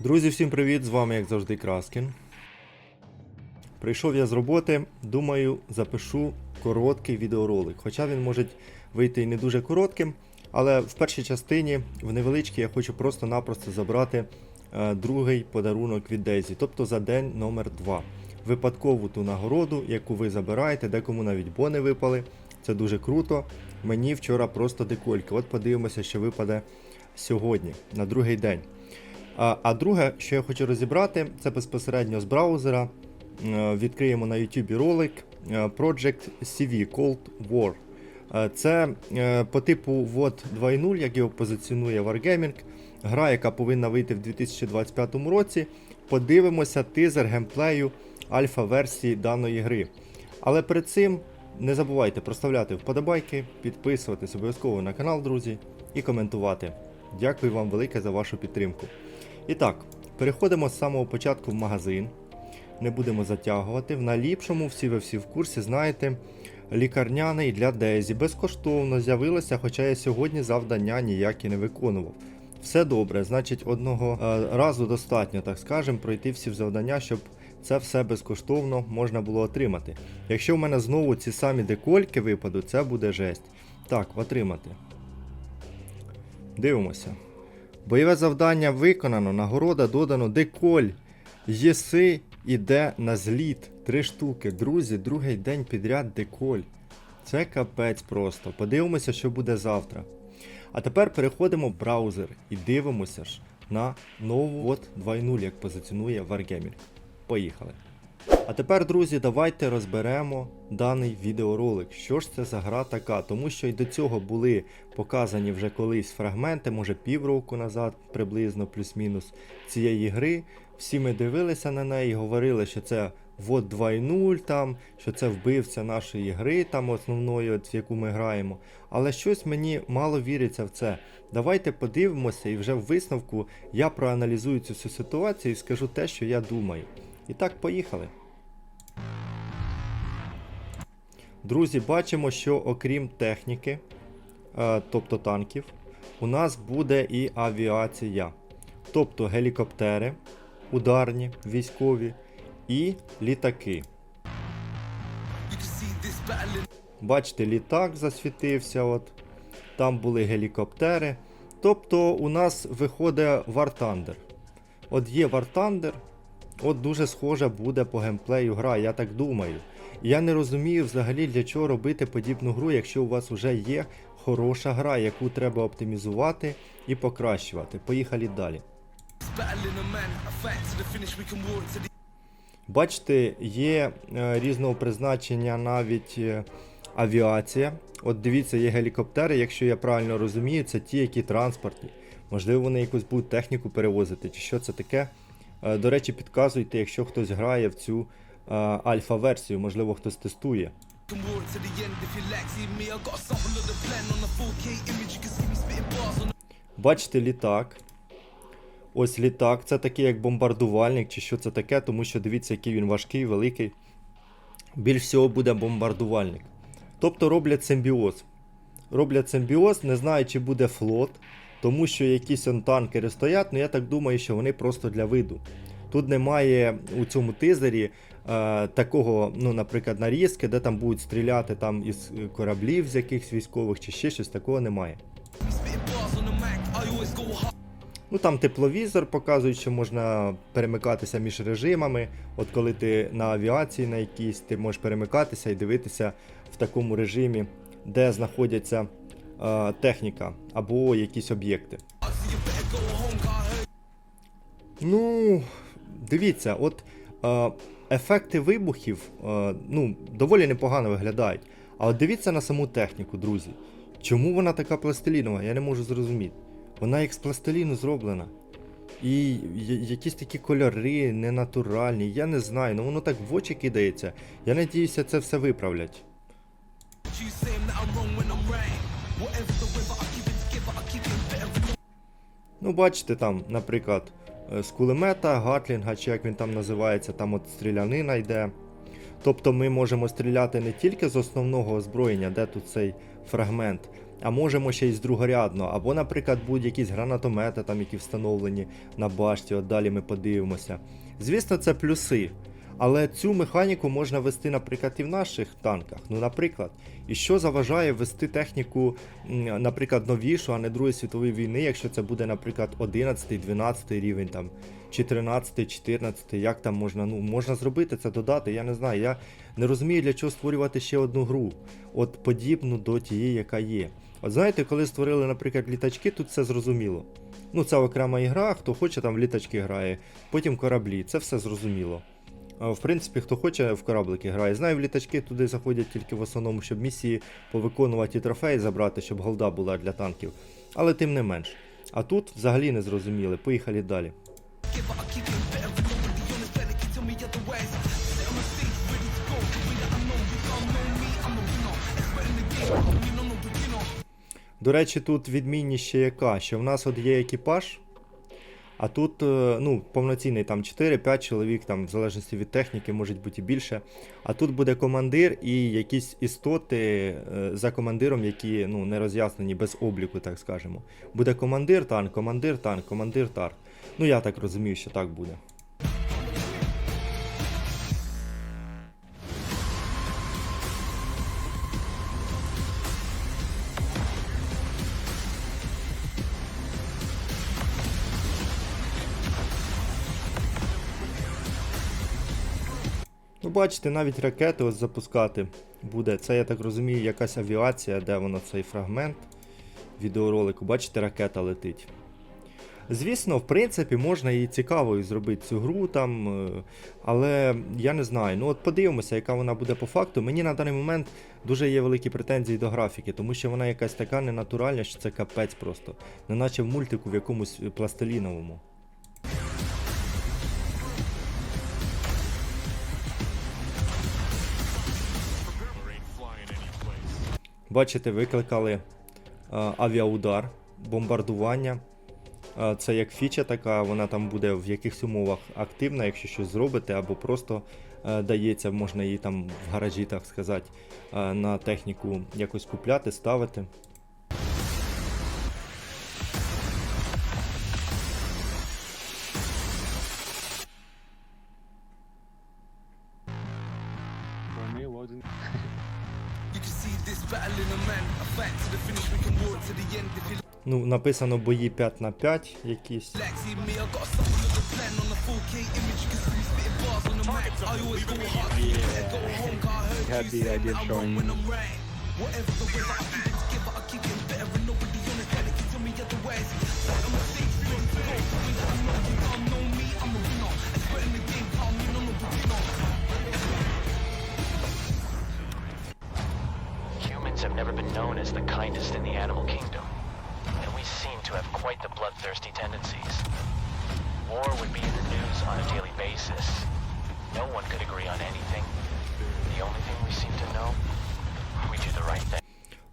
Друзі, всім привіт! З вами, як завжди, Краскін. Прийшов я з роботи, думаю, запишу короткий відеоролик. Хоча він може вийти і не дуже коротким, але в першій частині, в невеличкій, я хочу просто-напросто забрати е, другий подарунок від Дезі, тобто за день номер 2 Випадкову ту нагороду, яку ви забираєте, декому навіть бони випали. Це дуже круто. Мені вчора просто деколька. От подивимося, що випаде сьогодні, на другий день. А, друге, що я хочу розібрати, це безпосередньо з браузера. Е, Відкриємо на YouTube ролик е, Project CV Cold War. Е, Це по типу WOT 2.0, як його позиціонує Wargaming. Гра, яка повинна вийти в 2025 році. Подивимося тизер геймплею альфа-версії даної гри. Але перед цим не забувайте проставляти вподобайки, підписуватись обов'язково на канал, друзі, і коментувати. Дякую вам велике за вашу підтримку. І так, переходимо з самого початку в магазин. Не будемо затягувати. В наліпшому, всі ви всі в курсі, знаєте, лікарняний для Дезі безкоштовно з'явилося, хоча я сьогодні завдання ніякі не виконував. Все добре, значить, одного е, разу достатньо, так скажемо, пройти всі завдання, щоб це все безкоштовно можна було отримати. Якщо в мене знову ці самі декольки випадуть, це буде жесть. Так, отримати. Дивимося. Бойове завдання виконано, нагорода додано деколь. Єси іде на зліт. Три штуки. Друзі, другий день підряд деколь. Це капець просто. Подивимося, що буде завтра. А тепер переходимо в браузер і дивимося ж на нову от 2.0, як позиціонує Wargaming. Поїхали. А тепер, друзі, давайте розберемо даний відеоролик. Що ж це за гра така? Тому що й до цього були показані вже колись фрагменти, може півроку назад, приблизно плюс-мінус цієї гри. Всі ми дивилися на неї, говорили, що це вот 2.0 там, що це вбивця нашої гри, там основної, от, в яку ми граємо. Але щось мені мало віриться в це. Давайте подивимося, і вже в висновку я проаналізую цю всю ситуацію і скажу те, що я думаю. І так, поїхали. Друзі, бачимо, що окрім техніки, е, тобто танків, у нас буде і авіація. Тобто гелікоптери, ударні, військові і літаки. Бачите, літак засвітився. от. Там були гелікоптери. Тобто у нас виходить War Thunder. От є War Thunder, от дуже схожа буде по геймплею гра, я так думаю. Я не розумію взагалі для чого робити подібну гру, якщо у вас вже є хороша гра, яку треба оптимізувати і покращувати. Поїхали далі. Бачите, є е, різного призначення навіть е, авіація. От дивіться, є гелікоптери, якщо я правильно розумію, це ті, які транспортні. Можливо, вони якусь будуть техніку перевозити, чи що це таке. Е, До речі, підказуйте, якщо хтось грає в цю е, альфа-версію, можливо, хтось тестує. Бачите літак. Ось літак, це такий як бомбардувальник, чи що це таке, тому що дивіться, який він важкий, великий. Більш всього буде бомбардувальник. Тобто роблять симбіоз. Роблять симбіоз, не знаю, чи буде флот, тому що якісь он танкери стоять, але я так думаю, що вони просто для виду. Тут немає у цьому тизері е, такого, ну, наприклад, нарізки, де там будуть стріляти там із кораблів, з якихось військових, чи ще щось такого немає. Ну там тепловізор показують, що можна перемикатися між режимами. От коли ти на авіації на якійсь, ти можеш перемикатися і дивитися в такому режимі, де знаходяться е, техніка або якісь об'єкти. Ну, дивіться, от е, ефекти вибухів е, ну, доволі непогано виглядають. А от дивіться на саму техніку, друзі. Чому вона така пластилінова? Я не можу зрозуміти. Вона як з пластиліну зроблена. І якісь такі кольори ненатуральні, я не знаю, ну воно так в очі кидається. Я надіюся, це все виправлять. Ну, бачите, там, наприклад, е, з кулемета, Гатлінга, чи як він там називається, там от стрілянина йде. Тобто ми можемо стріляти не тільки з основного озброєння, де тут цей фрагмент, а можемо ще й з другорядного, або, наприклад, будь-якісь гранатомети, там, які встановлені на башті, от далі ми подивимося. Звісно, це плюси. Але цю механіку можна вести, наприклад, і в наших танках. Ну, наприклад, і що заважає вести техніку, наприклад, новішу, а не Другої світової війни, якщо це буде, наприклад, 11, 12 рівень там, чи 13, 14, як там можна, ну, можна зробити це, додати, я не знаю. Я не розумію, для чого створювати ще одну гру, от подібну до тієї, яка є. От знаєте, коли створили, наприклад, літачки, тут все зрозуміло. Ну, це окрема ігра, хто хоче, там в літачки грає, потім кораблі, це все зрозуміло. В принципі, хто хоче в кораблики грає. Знаю, в літачки туди заходять тільки в основному, щоб місії повиконувати і трофеї забрати, щоб голда була для танків. Але тим не менш. А тут взагалі не зрозуміли. Поїхали далі. До речі, тут відмінність ще яка, що в нас от є екіпаж, а тут е, ну, повноцінний там 4-5 чоловік, там, в залежності від техніки, може бути і більше. А тут буде командир і якісь істоти е, за командиром, які ну, не роз'яснені без обліку, так скажемо. Буде командир танк, командир танк, командир танк. Ну я так розумію, що так буде. Бачите, навіть ракети ось запускати буде. Це, я так розумію, якась авіація, де воно цей фрагмент відеоролику. Бачите, ракета летить. Звісно, в принципі, можна і цікавою зробити цю гру там, е, але я не знаю. Ну от подивимося, яка вона буде по факту. Мені на даний момент дуже є великі претензії до графіки, тому що вона якась така ненатуральна, що це капець просто. Неначе в мультику в якомусь пластиліновому. Бачите, викликали е, авіаудар, бомбардування. Е, Це як фіча така, вона там буде в якихось умовах активна, якщо щось зробите, або просто е, дається, можна її там в гаражі, так сказати, на техніку якось купляти, ставити. For me, Ну, написано бої 5 на 5 якісь. like see me, I got something Basis. No one could agree on anything. The only thing we seem to know, we do the right thing.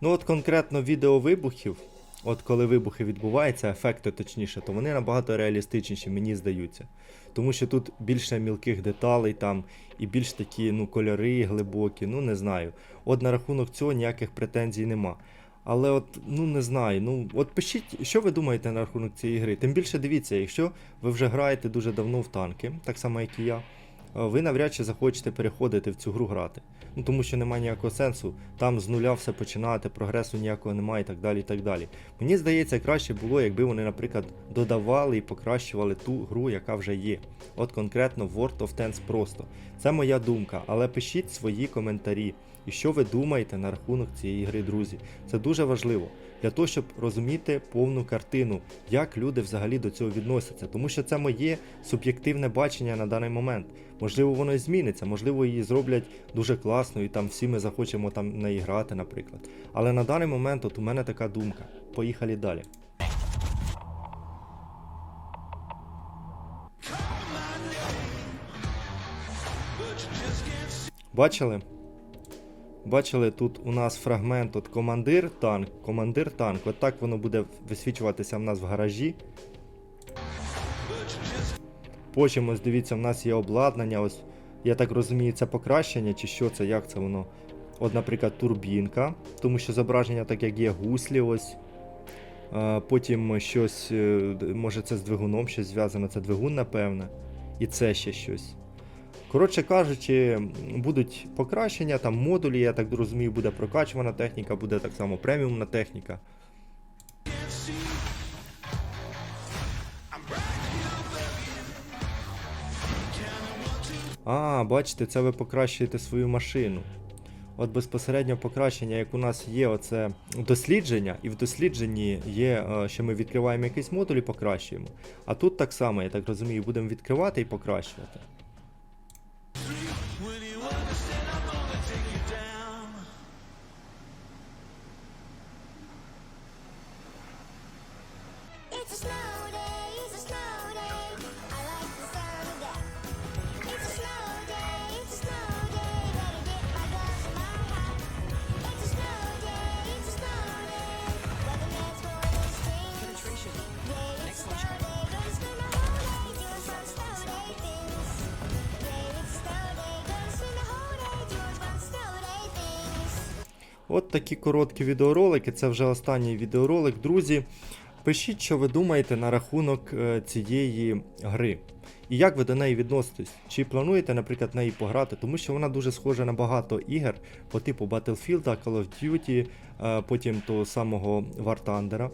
Ну от конкретно відео вибухів, от коли вибухи відбуваються, ефекти точніше, то вони набагато реалістичніші, мені здаються. Тому що тут більше мілких деталей там і більш такі ну, кольори глибокі, ну не знаю. От на рахунок цього ніяких претензій нема. Але от, ну не знаю, ну от пишіть, що ви думаєте на рахунок цієї гри. Тим більше дивіться, якщо ви вже граєте дуже давно в танки, так само як і я, ви навряд чи захочете переходити в цю гру грати. Ну тому що немає ніякого сенсу там з нуля все починати, прогресу ніякого немає і так далі. і так далі. Мені здається, краще було, якби вони, наприклад, додавали і покращували ту гру, яка вже є. От конкретно World of Tanks просто. Це моя думка, але пишіть свої коментарі. І що ви думаєте на рахунок цієї гри, друзі? Це дуже важливо для того, щоб розуміти повну картину, як люди взагалі до цього відносяться. Тому що це моє суб'єктивне бачення на даний момент. Можливо, воно і зміниться, можливо, її зроблять дуже класно, і там всі ми захочемо там неї грати, наприклад. Але на даний момент от у мене така думка. Поїхали далі. Бачили? Бачили, тут у нас фрагмент от командир танк, командир танк. От так воно буде висвічуватися в нас в гаражі. Потім ось дивіться, в нас є обладнання, ось Я так розумію, це покращення чи що це, як це воно. От, наприклад, турбінка, тому що зображення так як є гуслі ось. Потім щось, е, може це з двигуном щось зв'язано, це двигун, напевне. І це ще щось. Коротше кажучи, будуть покращення, там модулі, я так розумію, буде прокачувана техніка, буде так само преміумна техніка. А, бачите, це ви покращуєте свою машину. От безпосередньо покращення, як у нас є оце дослідження, і в дослідженні є, е, що ми відкриваємо якийсь модуль і покращуємо. А тут так само, я так розумію, будемо відкривати і покращувати. От такі короткі відеоролики. Це вже останній відеоролик. Друзі, пишіть, що ви думаєте на рахунок е, цієї гри. І як ви до неї відноситесь? Чи плануєте, наприклад, в неї пограти? Тому що вона дуже схожа на багато ігор по типу Battlefield, Call of Duty, е, потім того самого War Thunder.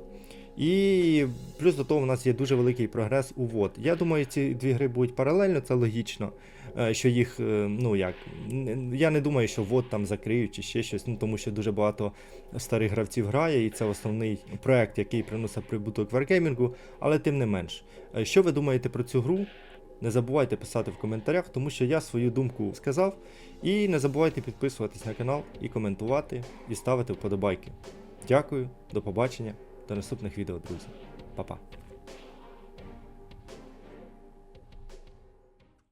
І плюс до того, у нас є дуже великий прогрес у вод. Я думаю, ці дві гри будуть паралельно, це логічно. Е, Що їх, е, ну як, я не думаю, що вод там закриють чи ще щось, ну тому що дуже багато старих гравців грає, і це основний проект, який приносить прибуток Wargaming, але тим не менш. Е, Що ви думаєте про цю гру? Не забувайте писати в коментарях, тому що я свою думку сказав. І не забувайте підписуватись на канал і коментувати, і ставити вподобайки. Дякую, до побачення, до наступних відео, друзі. Па-па.